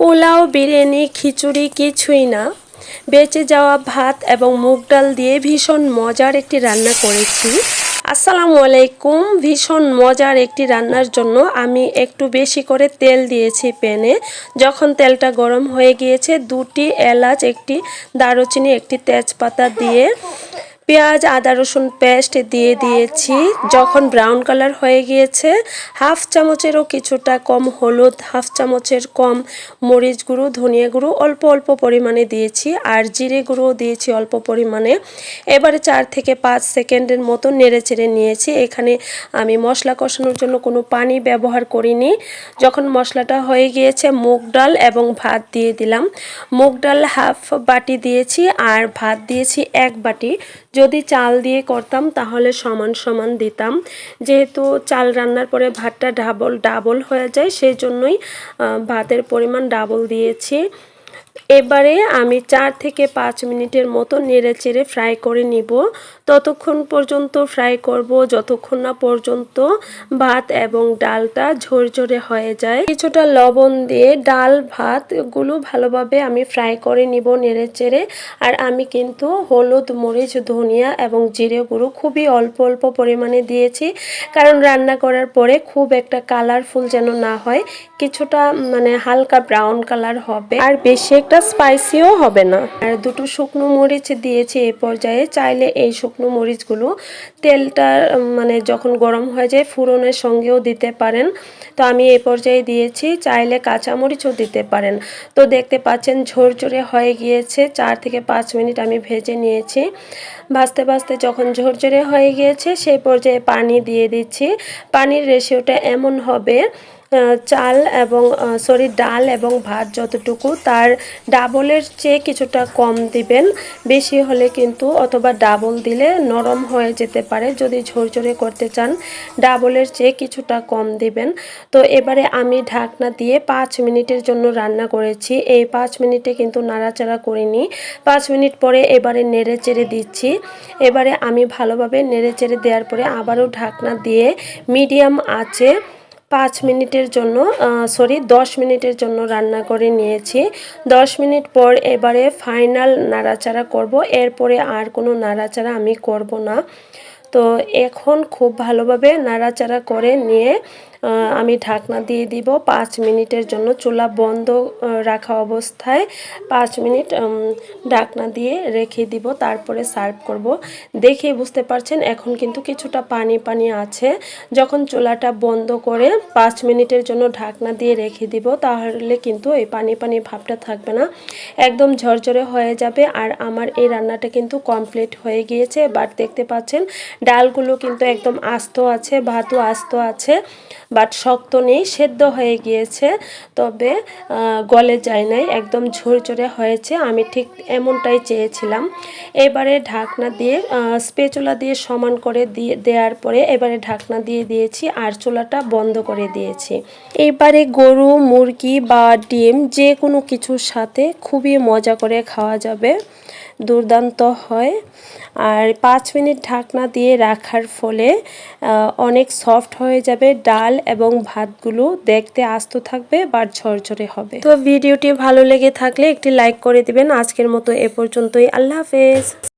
পোলাও, বিরিয়ানি, খিচুড়ি কিছুই না। বেঁচে যাওয়া ভাত এবং মুগ ডাল দিয়ে ভীষণ মজার একটি রান্না করেছি। আসসালামু আলাইকুম। ভীষণ মজার একটি রান্নার জন্য আমি একটু বেশি করে তেল দিয়েছি প্যানে। যখন তেলটা গরম হয়ে গিয়েছে, দুটি এলাচ, একটি দারুচিনি, একটি তেজপাতা দিয়ে পেঁয়াজ, আদা, রসুন পেস্ট দিয়ে দিয়েছি। যখন ব্রাউন কালার হয়ে গিয়েছে হাফ চামচেরও কিছুটা কম হলুদ হাফ চামচের কম মরিচ গুঁড়ো, ধনিয়া গুঁড়ো অল্প অল্প পরিমাণে দিয়েছি আর জিরে গুঁড়োও দিয়েছি অল্প পরিমাণে। এবারে চার থেকে পাঁচ সেকেন্ডের মতো নেড়ে চেড়ে নিয়েছি। এখানে আমি মশলা কষানোর জন্য কোনো পানি ব্যবহার করিনি। যখন মশলাটা হয়ে গিয়েছে, মুগ ডাল এবং ভাত দিয়ে দিলাম। মুগ ডাল হাফ বাটি দিয়েছি আর ভাত দিয়েছি এক বাটি। যদি চাল দিয়ে করতাম, তাহলে সমান সমান দিতাম। যেহেতু চাল রান্নার পরে ভাতটা ডাবল ডাবল হয়ে যায় সেই জন্যই ভাতের পরিমাণ ডাবল দিয়েছি। এবারে আমি চার থেকে পাঁচ মিনিটের মতো নেড়ে চেড়ে ফ্রাই করে নিব। ততক্ষণ পর্যন্ত ফ্রাই করব, যতক্ষণ না পর্যন্ত ভাত এবং ডালটা ঝরঝরে হয়ে যায়। কিছুটা লবণ দিয়ে ডাল ভাতগুলো ভালোভাবে আমি ফ্রাই করে নিব নেড়ে চেড়ে। আর আমি কিন্তু হলুদ মরিচ, ধনিয়া এবং জিরে গুঁড়ো খুবই অল্প অল্প পরিমাণে দিয়েছি। কারণ রান্না করার পরে খুব একটা কালারফুল যেন না হয়, কিছুটা মানে হালকা ব্রাউন কালার হবে। আর বেশি একটা স্পাইসিও হবে না। আর দুটো শুকনো মরিচ দিয়েছি এই পর্যায়ে। চাইলে এই শুকনো মরিচগুলো তেলটা মানে যখন গরম হয়ে যায় ফুরনের সঙ্গেও দিতে পারেন। তো আমি এই পর্যায়ে দিয়েছি, চাইলে কাঁচামরিচও দিতে পারেন। তো দেখতে পাচ্ছেন ঝরঝরে হয়ে গিয়েছে। চার থেকে পাঁচ মিনিট আমি ভেজে নিয়েছি। ভাজতে ভাজতে যখন ঝরঝরে হয়ে গিয়েছে সেই পর্যায়ে পানি দিয়ে দিচ্ছি। পানির রেশিওটা এমন হবে চাল এবং সরি ডাল এবং ভাত যতটুকু, তার ডাবলের চেয়ে কিছুটা কম দিবেন। বেশি হলে কিন্তু অথবা ডাবল দিলে নরম হয়ে যেতে পারে। যদি ঝরঝরে করতে চান, ডাবলের চেয়ে কিছুটা কম দিবেন। তো এবারে আমি ঢাকনা দিয়ে পাঁচ মিনিটের জন্য রান্না করেছি। এই পাঁচ মিনিটে কিন্তু নাড়াচাড়া করিনি। পাঁচ মিনিট পরে এবারে নেড়ে চেড়ে দিচ্ছি। এবারে আমি ভালোভাবে নেড়ে চেড়ে দেওয়ার পরে আবারও ঢাকনা দিয়ে মিডিয়াম আছে পাঁচ মিনিটের জন্য সরি দশ মিনিটের জন্য রান্না করে নিয়েছি। দশ মিনিট পর এবারে ফাইনাল নাড়াচাড়া করব। এরপরে আর কোনো নাড়াচাড়া আমি করব না। তো এখন খুব ভালোভাবে নাড়াচাড়া করে নিয়ে আমি ঢাকনা দিয়ে দিব পাঁচ মিনিটের জন্য। চুলা বন্ধ রাখা অবস্থায় পাঁচ মিনিট ঢাকনা দিয়ে রেখে দিব, তারপরে সার্ভ করব। দেখে বুঝতে পারছেন, এখন কিন্তু কিছুটা পানি পানি আছে। যখন চুলাটা বন্ধ করে পাঁচ মিনিটের জন্য ঢাকনা দিয়ে রেখে দিব, তাহলে কিন্তু এই পানি পানি ভাবটা থাকবে না। একদম ঝরঝরে হয়ে যাবে, আর আমার এই রান্নাটা কিন্তু কমপ্লিট হয়ে গিয়েছে। বাট দেখতে পাচ্ছেন, ডালগুলো কিন্তু একদম আস্ত আছে, ভাতও আস্ত আছে। বাট শক্ত নেই, সেদ্ধ হয়ে গিয়েছে। তবে গলে যায় নাই, একদম ঝরঝরে হয়েছে। আমি ঠিক এমনটাই চেয়েছিলাম। এবারে ঢাকনা দিয়ে স্পেচুলা দিয়ে সমান করে দিয়ে, দেওয়ার পরে এবারে ঢাকনা দিয়ে দিয়েছি আর চুলাটা বন্ধ করে দিয়েছি। এবারে গরু, মুরগি বা ডিম যে কোনো কিছুর সাথে খুবই মজা করে খাওয়া যাবে। দুর্দান্ত হয়। আর পাঁচ মিনিট ঢাকনা দিয়ে রাখার ফলে অনেক সফট হয়ে যাবে ডাল এবং ভাতগুলো। দেখতে আস্ত থাকবে বা ঝরঝরে হবে। তো ভিডিওটি ভালো লেগে থাকলে একটি লাইক করে দিবেন। আজকের মতো এ পর্যন্তই। আল্লাহ হাফেজ।